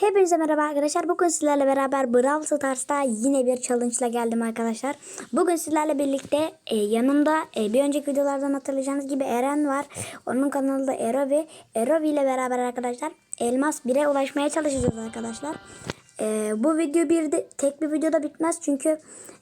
Hepinize merhaba arkadaşlar. Bugün sizlerle beraber Brawl Stars'ta yine bir challenge ile geldim arkadaşlar. Bugün sizlerle birlikte e, yanımda e, bir önceki videolardan hatırlayacağınız gibi Eren var. Onun kanalı da Erobi. Erobi ile beraber arkadaşlar Elmas 1'e ulaşmaya çalışacağız arkadaşlar. E, bu video bir de tek bir videoda bitmez çünkü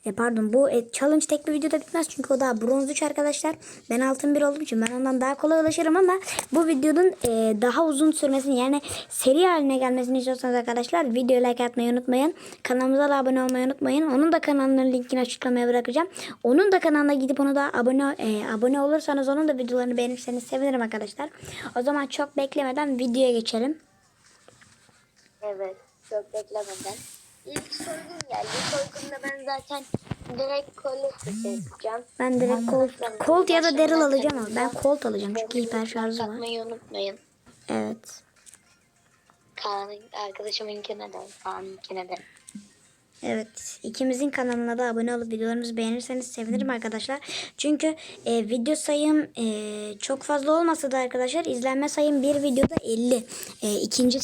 e, pardon bu e, challenge tek bir videoda bitmez çünkü o daha bronz 3 arkadaşlar. Ben altın 1 olduğum için ben ondan daha kolay ulaşırım ama bu videonun e, daha uzun sürmesini yani seri haline gelmesini istiyorsanız arkadaşlar video like atmayı unutmayın. Kanalımıza da abone olmayı unutmayın. Onun da kanalının linkini açıklamaya bırakacağım. Onun da kanalına gidip onu da abone e, abone olursanız onun da videolarını beğenirseniz sevinirim arkadaşlar. O zaman çok beklemeden videoya geçelim. Evet, çok beklemeden. İlk soygun geldi. Soygunda ben zaten direkt kolet seçeceğim. Ben direkt Colt, Colt ya da Daryl alacağım ama ben Colt alacağım çünkü hiper şarjı var. Atmayı unutmayın. Evet. Kaan'ın arkadaşımınkine de, Kaan'ınkine de. Evet. ikimizin kanalına da abone olup videolarımızı beğenirseniz sevinirim arkadaşlar. Çünkü e, video sayım e, çok fazla olmasa da arkadaşlar izlenme sayım bir videoda 50. E, ikinci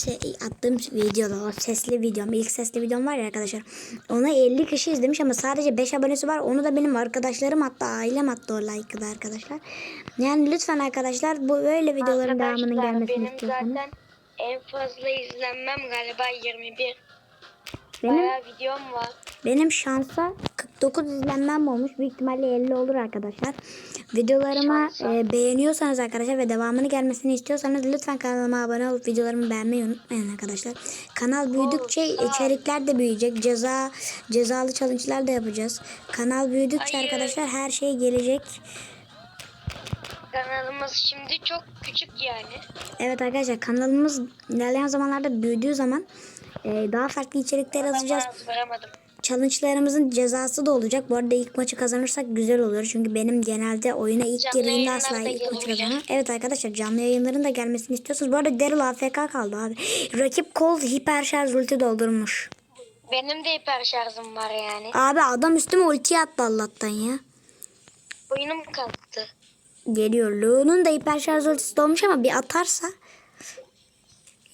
attığım videoda o sesli videom, ilk sesli videom var ya arkadaşlar. Ona 50 kişi izlemiş ama sadece 5 abonesi var. Onu da benim arkadaşlarım hatta ailem attı o like'ı da arkadaşlar. Yani lütfen arkadaşlar bu böyle videoların devamının gelmesini benim istiyorsanız. zaten en fazla izlenmem galiba 21. Benim Bayağı videom var. Benim şansa 49 izlenmem olmuş. Büyük ihtimalle 50 olur arkadaşlar. Videolarıma Şansa. e, beğeniyorsanız arkadaşlar ve devamını gelmesini istiyorsanız lütfen kanalıma abone olup videolarımı beğenmeyi unutmayın arkadaşlar. Kanal büyüdükçe içerikler de büyüyecek. Ceza cezalı challenge'lar da yapacağız. Kanal büyüdükçe Hayır. arkadaşlar her şey gelecek. Kanalımız şimdi çok küçük yani. Evet arkadaşlar kanalımız ilerleyen zamanlarda büyüdüğü zaman e, daha farklı içerikler varamadım. Challenge'larımızın cezası da olacak. Bu arada ilk maçı kazanırsak güzel olur. Çünkü benim genelde oyuna ilk Canlı girdiğimde asla ilk maçı kazanamam. Evet arkadaşlar canlı yayınların da gelmesini istiyorsanız. Bu arada Daryl AFK kaldı abi. Rakip Colt hiper şarj ulti doldurmuş. Benim de hiper şarjım var yani. Abi adam üstüme ulti attı Allah'tan ya. Oyunum kalktı. Geliyor. Lu'nun da hiper şarj ultisi dolmuş ama bir atarsa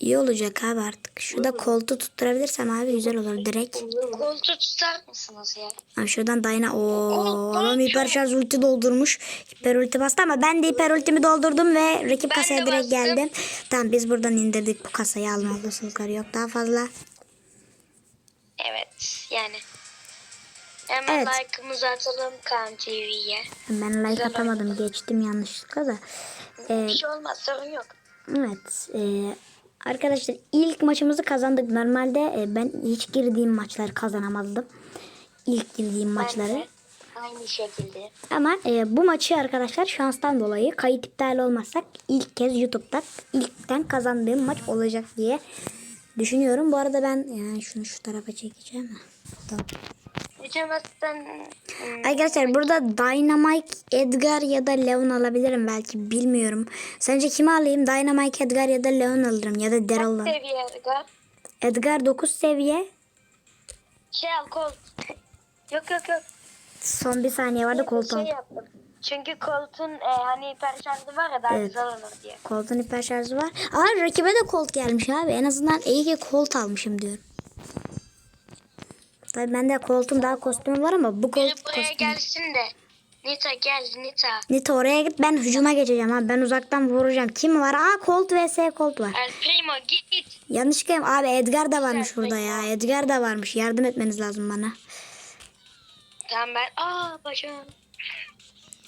iyi olacak abi artık. Şurada Colt'u tutturabilirsem abi güzel olur direkt. Koltuğu tutar mısınız ya? Ha şuradan Dayna o adam hiper şarj ulti doldurmuş. Hiper ulti bastı ama ben de hiper ultimi doldurdum ve rakip Ben kasaya direkt bastım. geldim. Tamam biz buradan indirdik bu kasayı alma olasılıkları yok daha fazla. Evet yani. Hemen Evet. like'ımızı atalım Kaan TV'ye. Ben like atamadım geçtim yanlışlıkla da. Ee, Bir şey olmaz sorun yok. evet e, arkadaşlar ilk maçımızı kazandık. Normalde e, ben hiç girdiğim maçları kazanamazdım. İlk girdiğim maçları. Ben de aynı şekilde. Ama e, bu maçı arkadaşlar şanstan dolayı kayıt iptal olmazsak ilk kez YouTube'da ilkten kazandığım maç olacak diye düşünüyorum. Bu arada ben yani şunu şu tarafa çekeceğim. Tamam. Geçemezsen hmm, Arkadaşlar burada Dynamite, Edgar ya da Leon alabilirim belki bilmiyorum. Sence kimi alayım? Dynamite, Edgar ya da Leon alırım ya da Daryl alırım. seviye Edgar. Edgar 9 seviye. Şey al kol. yok yok yok. Son bir saniye vardı koltuğum. Şey yaptım. Çünkü koltuğun e, hani hiper şarjı var ya daha Evet. güzel olur diye. Colt'un hiper şarjı var. Aa rakibe de Colt gelmiş abi. En azından iyi ki Colt almışım diyorum. Tabii bende Colt'un daha kostümü var ama bu Biri Colt buraya kostümü. gelsin de. Nita gel Nita. Nita oraya git ben hücuma geçeceğim abi. Ben uzaktan vuracağım. Kim var? Aa Colt vs Colt var. El Primo git git. Yanlışlıkla abi Edgar da varmış burada ya. Edgar da varmış. Yardım etmeniz lazım bana. Tamam ben. Aa başım.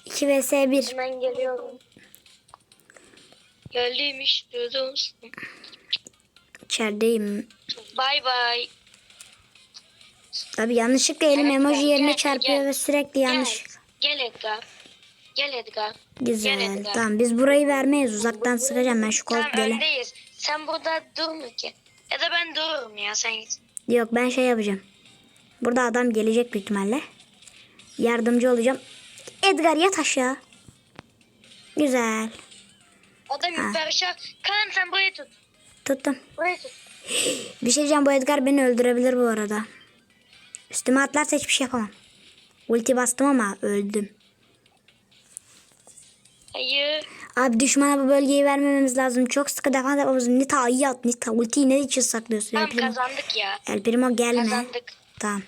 2 vs 1. Hemen geliyorum. Geldim işte dostum. İçerideyim. Bay bay. Tabii yanlışlıkla elim Evet, emoji gel, yerine gel, çarpıyor gel. ve sürekli yanlış. Gel. Gel Edgar. Gel Edgar. Gel Güzel. Edgar. Tamam biz burayı vermeyiz. Uzaktan sıkacağım ben şu Colt Tamam gele. öndeyiz. Sen burada durma ki. Ya da ben dururum ya sen git. Yok ben şey yapacağım. Burada adam gelecek büyük ihtimalle. Yardımcı olacağım. Edgar yat aşağı. Güzel. Adam yukarı şak. Kaan sen burayı tut. Tuttum. Burayı tut. Bir şey diyeceğim bu Edgar beni öldürebilir bu arada. Üstüme atlarsa hiçbir şey yapamam. Ulti bastım ama öldüm. Hayır. Abi düşmana bu bölgeyi vermememiz lazım. Çok sıkı defans yapmamız. Nita ayı at. Nita ultiyi ne için saklıyorsun? El Tamam Primo, kazandık ya. El Primo gelme. Kazandık. Tamam.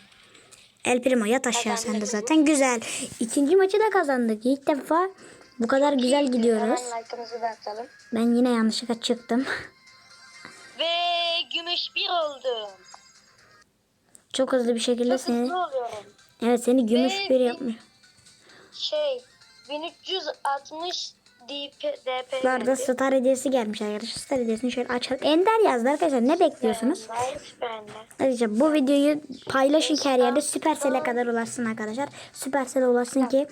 El Primo yat aşağı sen de Kazandık. zaten. Güzel. İkinci maçı da kazandık. İlk defa bu kadar güzel gidiyoruz. Hemen. Ben yine yanlışlıkla çıktım. Ve gümüş bir oldum. Çok hızlı bir şekilde Çok seni... oluyorum. Evet seni gümüş Ve bir yapmış. Şey 1360 DP, DP. Bu arada star hediyesi gelmiş arkadaşlar. Star hediyesini şöyle açalım. Ender yazdı arkadaşlar. Ne bekliyorsunuz? Arkadaşlar bu videoyu paylaşın her yerde Supercell'e kadar ulaşsın arkadaşlar. Supercell'e ulaşsın ki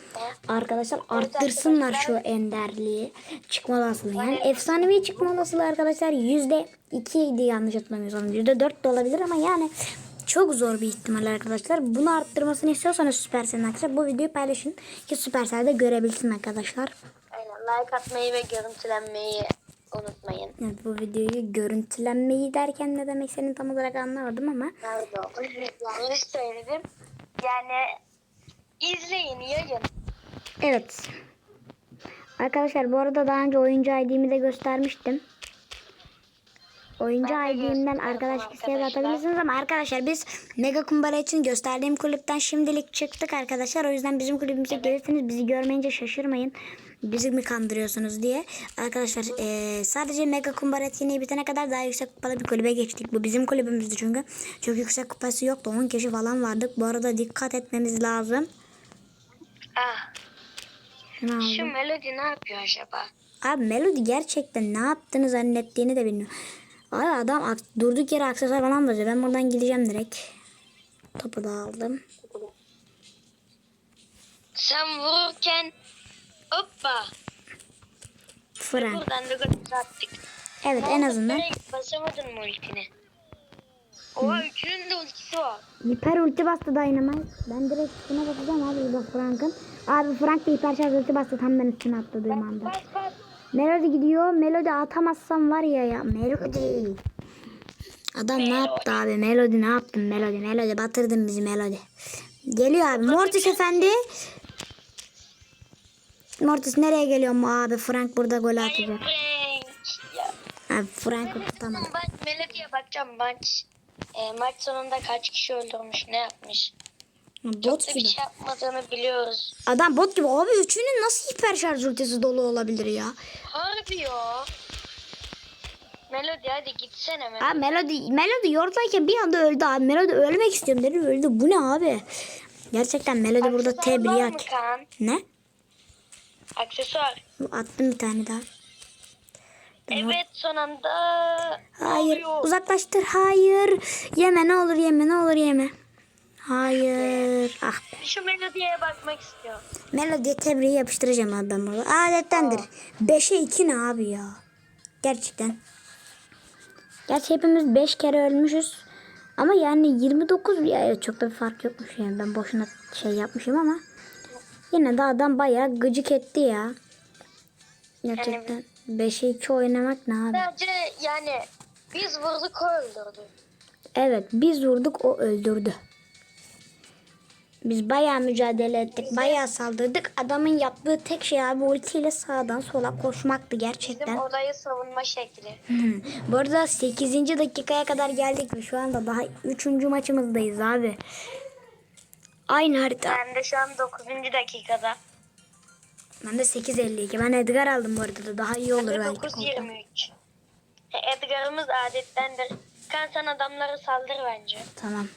arkadaşlar arttırsınlar şu enderliği. Çıkma olasılığı. Yani efsanevi çıkma olasılığı arkadaşlar yüzde ikiydi yanlış hatırlamıyorsam. Yüzde dört de olabilir ama yani çok zor bir ihtimal arkadaşlar. Bunu arttırmasını istiyorsanız Supercell'in arkadaşlar bu videoyu paylaşın ki Supercell'de görebilsin arkadaşlar. Aynen like atmayı ve görüntülenmeyi unutmayın. Evet, bu videoyu görüntülenmeyi derken ne demek senin tam olarak anlamadım ama. O? Yanlış söyledim. Yani izleyin, yayın. Evet. Arkadaşlar bu arada daha önce oyuncu ID'mi de göstermiştim. Oyuncu gösterdim arkadaş listeye atabilirsiniz ama arkadaşlar biz Mega Kumbara için gösterdiğim kulüpten şimdilik çıktık arkadaşlar. O yüzden bizim kulübümüze gelirseniz bizi görmeyince şaşırmayın. Bizi mi kandırıyorsunuz diye. Arkadaşlar eee, sadece Mega Kumbara etkinliği bitene kadar daha yüksek kupalı bir kulübe geçtik. Bu bizim kulübümüzdü çünkü. Çok yüksek kupası yoktu. 10 kişi falan vardık. Bu arada dikkat etmemiz lazım. Ah, şu melodi ne yapıyor acaba? Abi Melody gerçekten ne yaptığını zannettiğini de bilmiyor. Abi adam durduk yere aksesuar falan bozuyor. Ben buradan gideceğim direkt. Topu da aldım. Sen vururken hoppa Frank. buradan da attık. Evet en azından. Direkt basamadın mı ultini? Oha üçünün de ultisi var. Hiper ulti bastı Dynamite. Ben direkt üstüne basacağım abi burada Frank'ın. Abi Frank da hiper şarj ulti bastı tam ben üstüne atladığım anda. Bas bas. Melody gidiyor. Melody atamazsam var ya ya. Melody. Adam ne yaptı abi? Melody ne yaptın Melody? Melody batırdın bizi Melody. Geliyor abi. Mortis efendi. Mortis nereye geliyor mu abi? Frank burada gol atacak. Abi Frank'ı tutamadı. Ben Melody'ye bakacağım maç. E, maç sonunda kaç kişi öldürmüş, ne yapmış? Bot Çok da bir gibi. şey yapmadığını biliyoruz. Adam bot gibi. Abi üçünün nasıl hiper şarj ultisi dolu olabilir ya? Harbi ya. Melody hadi gitsene Melody. Abi Melody, Melody yoradayken bir anda öldü abi. Melody ölmek istiyorum dedi öldü. Bu ne abi? Gerçekten Melody burada Aksesuar tebriyak. Kaan? Ne? Aksesuar. Attım bir tane daha. Evet son anda. Hayır oluyor? uzaklaştır. Hayır. Yeme ne olur yeme ne olur yeme. Hayır. Ah be. Şu Melody'ye bakmak istiyorum. Melody'ye tebriği yapıştıracağım abi ben burada. Adettendir. 5'e 2 ne abi ya? Gerçekten. Gerçi hepimiz 5 kere ölmüşüz. Ama yani 29 ya çok da bir fark yokmuş yani. Ben boşuna şey yapmışım ama. Yine de adam bayağı gıcık etti ya. Gerçekten 5'e 2 oynamak ne abi? Sadece yani biz vurduk o öldürdü. Evet biz vurduk o öldürdü. Biz bayağı mücadele ettik. Bayağı saldırdık. Adamın yaptığı tek şey abi ultiyle sağdan sola koşmaktı Bizim gerçekten. odayı savunma şekli. Bu arada 8. dakikaya kadar geldik ve şu anda daha 3. maçımızdayız abi. Aynı harita. Ben de şu an 9. dakikada. Ben de 8.52. Ben Edgar aldım bu arada da daha iyi olur belki. 9.23. E, Edgar'ımız adettendir. Kan sen adamları saldır bence. Tamam.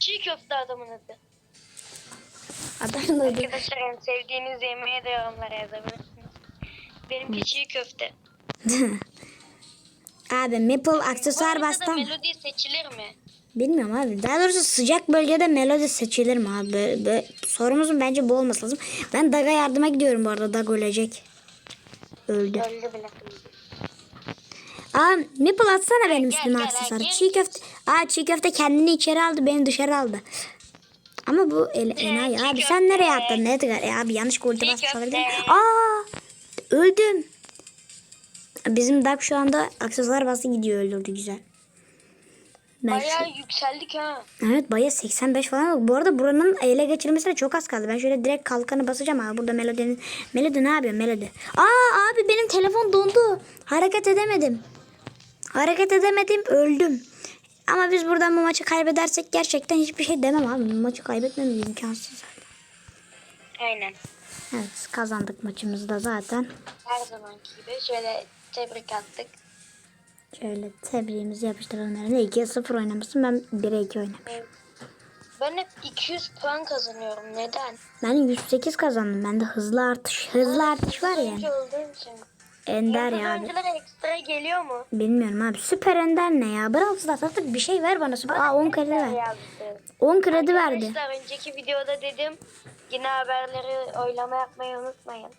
Çiğ köfte adamın adı. Adam da Arkadaşlar en sevdiğiniz yemeği de yorumlara yazabilirsiniz. Benimki çiğ köfte. Abi Maple aksesuar ama. melodi seçilir mi? Bilmiyorum abi. Daha doğrusu sıcak bölgede melodi seçilir mi abi? Böyle, böyle- sorumuzun bence bu olması lazım. Ben Daga yardıma gidiyorum bu arada. Dag ölecek. Öldü. Öldü bile. Aa Maple atsana benim üstüme aksesuarı. Çiğ köfte. Aa çiğ köfte kendini içeri aldı. Beni dışarı aldı. Ama bu el, enayi. Abi sen nereye attın? Edgar? E abi yanlış Çiğ basmış olabilir. Aa öldüm. Bizim Dag şu anda aksesuar bastı gidiyor öldürdü güzel. Ben şu- Bayağı yükseldik ha. Evet baya 85 falan. Bu arada buranın ele geçirmesine çok az kaldı. Ben şöyle direkt kalkanı basacağım abi. Burada Melody'nin... Melody ne yapıyor Melody? Aa abi benim telefon dondu. Hareket edemedim. Hareket edemedim öldüm. Ama biz buradan bu maçı kaybedersek gerçekten hiçbir şey demem abi. Maçı kaybetmemiz imkansız. Aynen. Evet kazandık maçımızı da zaten. Her zamanki gibi şöyle tebrik attık. Şöyle tebriğimizi yapıştıralım yerine. 2'ye 0 oynamışsın. Ben 1'e 2 oynamışım. Ben hep 200 puan kazanıyorum. Neden? Ben 108 kazandım. Bende hızlı artış. Hızlı artış var ya. Oyuncu olduğum için. Ender Yıldız ya abi. oyunculara ekstra geliyor mu? Bilmiyorum abi. Süper Ender ne ya? Brawl Stars artık bir şey ver bana. Süper. Aa 10 kredi ver. Yazdı. 10 kredi verdi. Arkadaşlar önceki videoda dedim. Yine haberleri oylama yapmayı unutmayın.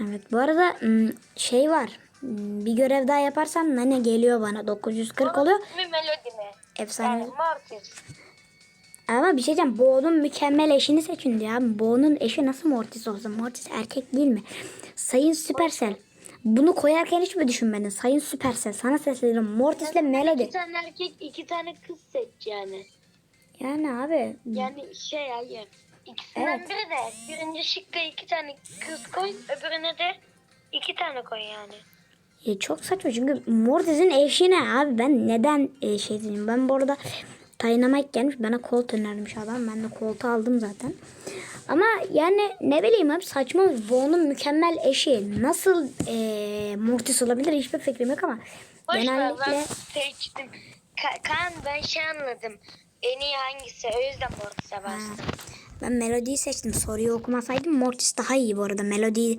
Evet bu arada ım, şey var. Im, Bir görev daha yaparsam ne geliyor bana. 940 oluyor. Mi melodi mi? Efsane. Yani Mortis. Ama bir şey diyeceğim. Bo'nun mükemmel eşini seçin diyor abi. Bo'nun eşi nasıl Mortis olsun? Mortis erkek değil mi? Sayın Supercell. Bunu koyarken hiç mi düşünmedin? Sayın Supercell sana sesleniyorum. Mortis'le Melody. İki tane erkek, iki tane kız seç yani. Yani abi. Yani şey hayır. İkisinden Evet. biri de. Birinci şıkka iki tane kız koy. Öbürüne de iki tane koy yani. Ya çok saçma çünkü Mortis'in eşi ne abi ben neden e, şey diyeyim ben bu arada Dynamite gelmiş bana Colt önermiş adam ben de Colt'u aldım zaten. Ama yani ne bileyim abi saçma Bo'nun mükemmel eşi nasıl e, Mortis olabilir hiçbir fikrim yok ama ver genellikle ben seçtim. Ka- Kaan ben şey anladım. En iyi hangisi? O yüzden Mortis'e Ha, bastım. ben Melody'yi seçtim soruyu okumasaydım Mortis daha iyi bu arada Melody e,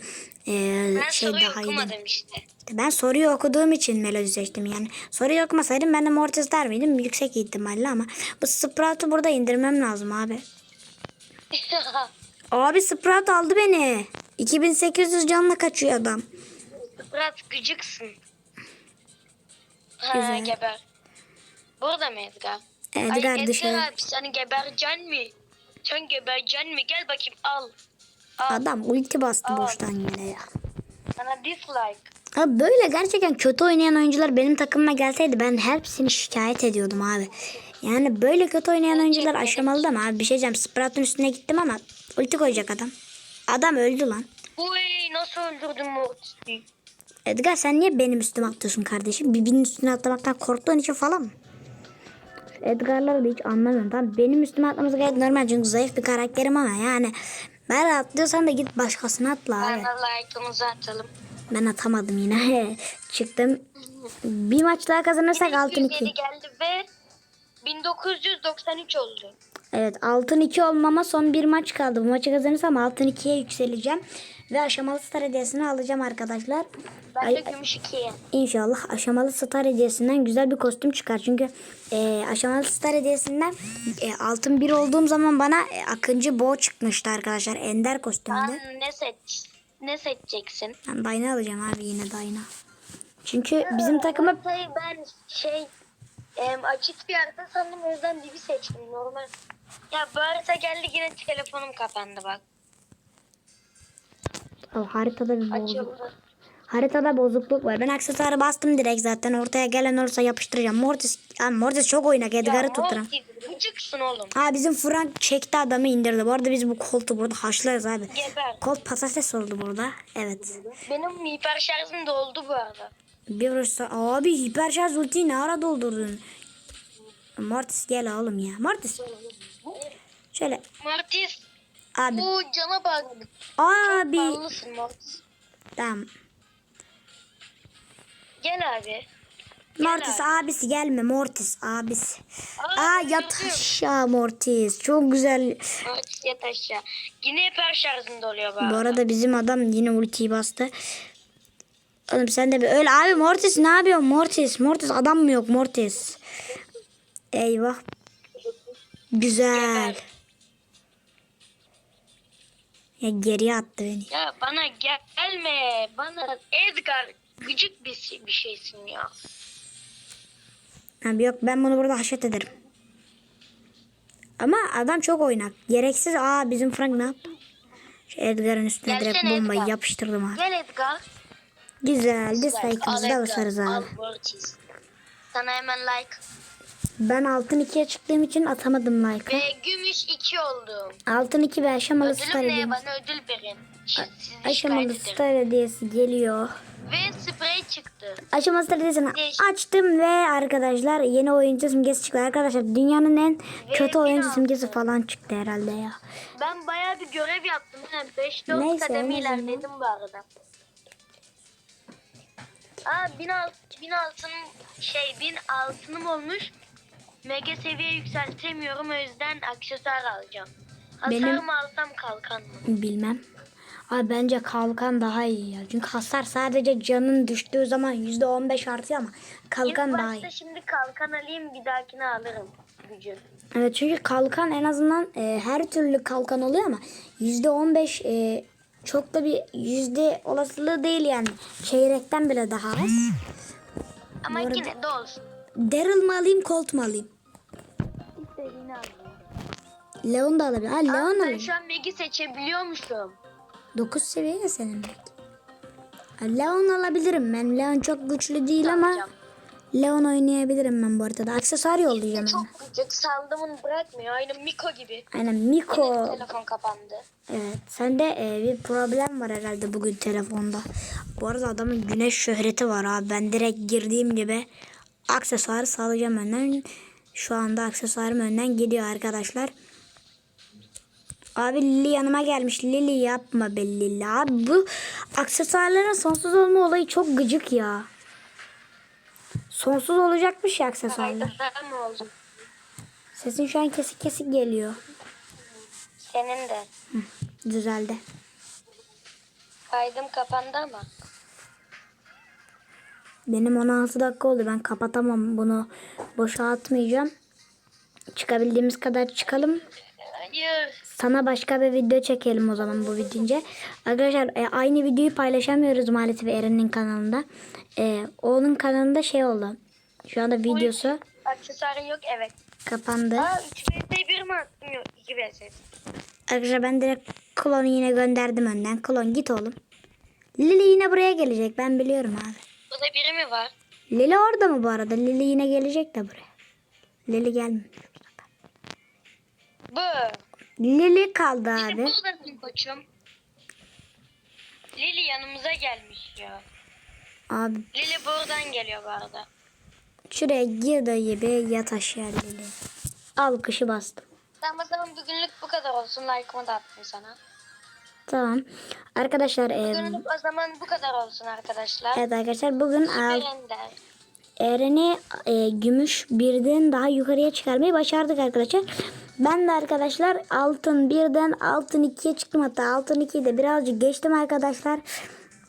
Ben şey soruyu daha iyi. okumadım işte. Ben soruyu okuduğum için Melody seçtim yani. Soruyu okumasaydım ben de Mortis der miydim? Yüksek ihtimalle ama bu Sprout'u burada indirmem lazım abi. Abi Sprout aldı beni. 2800 canla kaçıyor adam. Biraz gıcıksın. Ha Güzel. geber. Burada mı Edgar? Edgar Ay dışarı. Edgar abi sen gebereceksin mi? Sen gebereceksin mi? Gel bakayım al. Al. Adam ulti bastı Aa. boştan yere ya. Sana dislike. Abi böyle gerçekten kötü oynayan oyuncular benim takımıma gelseydi ben hepsini şikayet ediyordum abi. Yani böyle kötü oynayan oyuncular aşamalı da mı abi? Bir şey diyeceğim. Sprout'un üstüne gittim ama ulti koyacak adam. Adam öldü lan. Uy nasıl öldürdün Mortis'i? Edgar sen niye benim üstüme atlıyorsun kardeşim? Birbirinin üstüne atlamaktan korktuğun için falan mı? Edgar'ları da hiç anlamıyorum. Tamam benim üstüme atlaması gayet normal çünkü zayıf bir karakterim ama yani ben atlıyorsan da git başkasına atla abi. Like'ımızı atalım. Ben atamadım yine. Çıktım. Bir maç daha kazanırsak altın 207 2. geldi ve 1993 oldu. Evet altın 2 olmama son bir maç kaldı. Bu maçı kazanırsam altın 2'ye yükseleceğim. Ve aşamalı star hediyesini alacağım arkadaşlar. Ben Ay- de gümüş 2'ye. İnşallah aşamalı star hediyesinden güzel bir kostüm çıkar. Çünkü e, aşamalı star hediyesinden e, altın 1 olduğum zaman bana e, Akıncı Bo çıkmıştı arkadaşlar. Ender kostümde. Sen ne seç? Ne seçeceksin? Ben Dayna alacağım abi yine Dayna. Çünkü bizim takıma Haritayı ben şey em, açık bir harita sandım o yüzden Divi seçtim normal. Ya bu harita geldi yine telefonum kapandı bak. Oh, haritada bir bozukluk. Açıldı. Haritada bozukluk var. Ben aksesuarı bastım direkt zaten. Ortaya gelen olursa yapıştıracağım. Mortis, abi Mortis çok oynak. Edgar'ı tutturam. Mortis, Gıcıksın oğlum. Ha bizim Frank çekti adamı indirdi. Bu arada biz bu koltuğu burada haşlarız abi. Geber. Kolt patates oldu burada. Evet. Benim hiper şarjım doldu bu arada. Bir vurursa abi hiper şarj ultiyi ne ara doldurdun? Mortis gel oğlum ya. Mortis. Şöyle Mortis abi. bu cana bak. Abi. Ballısın Mortis. Tamam. Gel abi. Mortis abisi gelme Mortis abisi. Aa, Aa yat aşağı Mortis. Çok güzel. Mortis yat aşağı. Yine hiper şarjım doluyor bu Bu arada. arada bizim adam yine ultiyi bastı. Oğlum sen de bir öyle abi Mortis ne yapıyorsun Mortis? Mortis adam mı yok Mortis? Eyvah. Güzel. Ya geriye attı beni. Ya bana gelme. Bana Edgar gıcık bir, bir şeysin ya. Abi yok ben bunu burada haşet ederim. Ama adam çok oynak. Gereksiz. Aa bizim Frank ne yaptı? Şu Edgar'ın üstüne direkt Gelsene bombayı Edgar. yapıştırdım abi. Gel Edgar. Güzel. Dislike'ımızı da basarız abi. Sana hemen like. Ben altın 2'ye çıktığım için atamadım like'ı. Ve gümüş 2 oldum. Altın 2 ve aşamalı Ödülüm ne? Bana ödül verin. Sizi Aşamalı star hediyesi geliyor. Ve sprey çıktı. Aşamalı star hediyesini açtım ve arkadaşlar yeni oyuncu simgesi çıktı. Arkadaşlar dünyanın en kötü oyuncu biraz- simgesi falan çıktı herhalde ya. Ben bayağı bir görev yaptım. 5-4 Neyse, kademe ilerledim bu arada. Aa 1000 alt, 1000 altın şey 1000 altınım olmuş. Mega seviye yükseltemiyorum o yüzden aksesuar alacağım. Hasar Benim- mı alsam kalkan mı? Bilmem. Abi bence kalkan daha iyi ya. Çünkü hasar sadece canın düştüğü zaman %15 artıyor ama kalkan İlk daha iyi. şimdi kalkan alayım bir dahakine alırım gücü. Evet çünkü kalkan en azından e, her türlü kalkan oluyor ama %15 e, çok da bir yüzde olasılığı değil yani. Çeyrekten bile daha az. Ama Bu arada- yine de olsun. Daryl mı alayım Colt mu alayım? İstediğini alayım. Leon da alabilir. Ha Aa, Leon ben alayım. şu an Meg'i seçebiliyormuşum. 9 seviye ya senin. Ha, Leon alabilirim ben. Leon çok güçlü değil ama. Leon oynayabilirim ben bu arada. Aksesuar yollayacağım Çok ona. gıcık saldımını bırakmıyor. Aynı Miko gibi. Aynen Miko. telefon kapandı. Evet. Sende e, bir problem var herhalde bugün telefonda. Bu arada adamın güneş şöhreti var abi. Ben direkt girdiğim gibi aksesuarı sağlayacağım önden. Şu anda aksesuarım önden gidiyor arkadaşlar. Abi Lili yanıma gelmiş. Lili yapma be Lili. Abi bu aksesuarların sonsuz olma olayı çok gıcık ya. Sonsuz olacakmış ya aksesuarlar. Sesin şu an kesik kesik geliyor. Senin de. Düzeldi. Kaydım kapandı ama. Benim 16 dakika oldu. Ben kapatamam bunu. Boşa atmayacağım. Çıkabildiğimiz kadar çıkalım. Hayır. Sana başka bir video çekelim o zaman bu bitince. Arkadaşlar e, aynı videoyu paylaşamıyoruz maalesef Eren'in kanalında. E, onun kanalında şey oldu. Şu anda videosu Aksesuarın yok evet. kapandı. Aa 3 vs 1 mi attım yok 2 vs. Arkadaşlar ben direkt klonu yine gönderdim önden. Klon git oğlum. Lili yine buraya gelecek. Ben biliyorum abi. Burada biri mi var? Lili orada mı bu arada? Lili yine gelecek de buraya. Lili gelmiyor. Bu. Lili kaldı Lili abi. buradasın koçum. Lili yanımıza gelmiş ya. Abi Lili buradan geliyor bu arada. şuraya gir dayı bir yat aşağı Lili. Alkışı bastım. Tamam o zaman bugünlük bu kadar olsun. Like'ımı da attım sana. Tamam. Arkadaşlar e, Bugünlük o zaman bu kadar olsun arkadaşlar. evet arkadaşlar bugün al- Ender. Eren'i e, gümüş birden daha yukarıya çıkarmayı başardık arkadaşlar. Ben de arkadaşlar altın birden altın ikiye çıktım hatta altın ikiyi de birazcık geçtim arkadaşlar.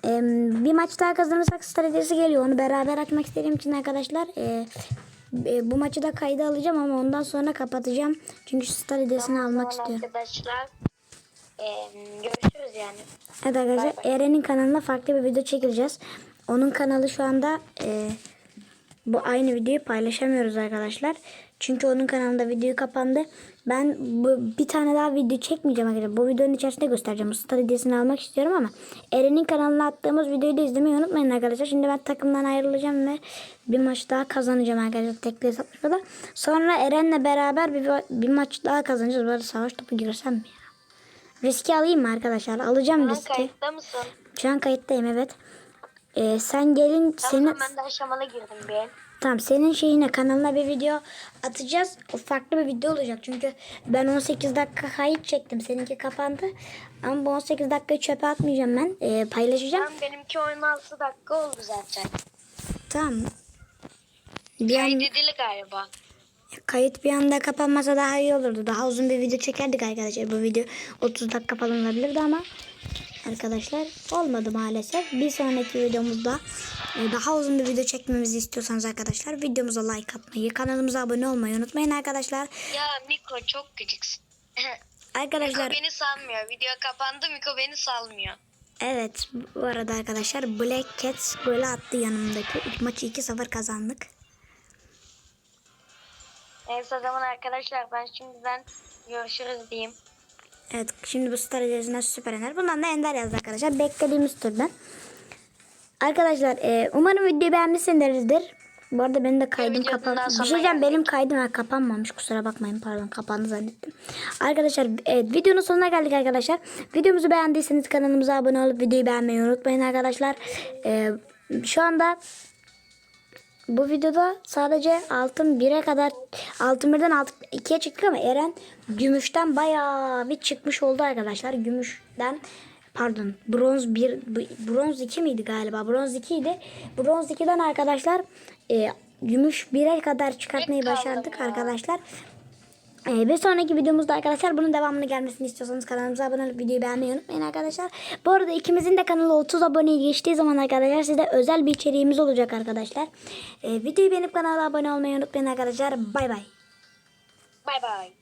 E, bir maç daha kazanırsak stratejisi geliyor. Onu beraber açmak istediğim için arkadaşlar e, e, bu maçı da kayda alacağım ama ondan sonra kapatacağım. Çünkü stratejisini almak Tamam istiyorum. Arkadaşlar. Ee, görüşürüz yani. Evet arkadaşlar Eren'in kanalına farklı bir video çekileceğiz. Onun kanalı şu anda e, bu aynı videoyu paylaşamıyoruz arkadaşlar. Çünkü onun kanalında video kapandı. Ben bu, bir tane daha video çekmeyeceğim arkadaşlar. Bu videonun içerisinde göstereceğim. Bu star hediyesini almak istiyorum ama Eren'in kanalına attığımız videoyu da izlemeyi unutmayın arkadaşlar. Şimdi ben takımdan ayrılacağım ve bir maç daha kazanacağım arkadaşlar. Tekli hesaplarda da. Sonra Eren'le beraber bir, bir maç daha kazanacağız. Böyle savaş topu girsem mi ya? Riski alayım mı arkadaşlar? Alacağım riski. kayıtta mısın? Şu an kayıttayım evet. Ee, sen gelin senin Tamam ben de aşamalı girdim bir. tamam senin şeyine kanalına bir video atacağız. O farklı bir video olacak. Çünkü ben 18 dakika kayıt çektim. Seninki kapandı. Ama bu 18 dakikayı çöpe atmayacağım ben. Ee, paylaşacağım. Tamam benimki 16 dakika oldu zaten. Tamam. Bir an, Kaydedili galiba. kayıt bir anda kapanmasa daha iyi olurdu. Daha uzun bir video çekerdik arkadaşlar. Bu video 30 dakika falan olabilirdi ama arkadaşlar olmadı maalesef. Bir sonraki videomuzda e, daha uzun bir video çekmemizi istiyorsanız arkadaşlar videomuza like atmayı, kanalımıza abone olmayı unutmayın arkadaşlar. Ya Miko çok. Miko Arkadaşlar beni salmıyor. Video kapandı Miko beni salmıyor. evet bu arada arkadaşlar Black Cats golü attı yanımdaki. İlk maçı 2-0 kazandık. Neyse o zaman arkadaşlar ben şimdiden görüşürüz diyeyim. Evet şimdi bu hediyesine süper ender. Bundan da ender yazdı arkadaşlar. Beklediğimiz türden. Arkadaşlar e, umarım videoyu beğenmişsinizdir. Bu arada benim de kaydım kapandı. Bir şey diyeceğim, benim kaydım ha, kapanmamış kusura bakmayın pardon kapandı zannettim. Arkadaşlar evet, videonun sonuna geldik arkadaşlar. Videomuzu beğendiyseniz kanalımıza abone olup videoyu beğenmeyi unutmayın arkadaşlar. Ee, şu anda bu videoda sadece altın 1'e kadar altın 1'den altın 2'ye çıktık ama Eren gümüşten bayağı bir çıkmış oldu arkadaşlar. Gümüşten pardon bronz 1 bronz 2 miydi galiba? Bronz 2 idi. Bronz 2'den arkadaşlar e, gümüş 1'e kadar çıkartmayı başardık arkadaşlar. Ee, bir sonraki videomuzda arkadaşlar bunun devamını gelmesini istiyorsanız kanalımıza abone olup videoyu beğenmeyi unutmayın arkadaşlar. Bu arada ikimizin de kanalı 30 aboneye geçtiği zaman arkadaşlar size özel bir içeriğimiz olacak arkadaşlar. Ee, videoyu beğenip kanala abone olmayı unutmayın arkadaşlar. Bay bay. Bay bay.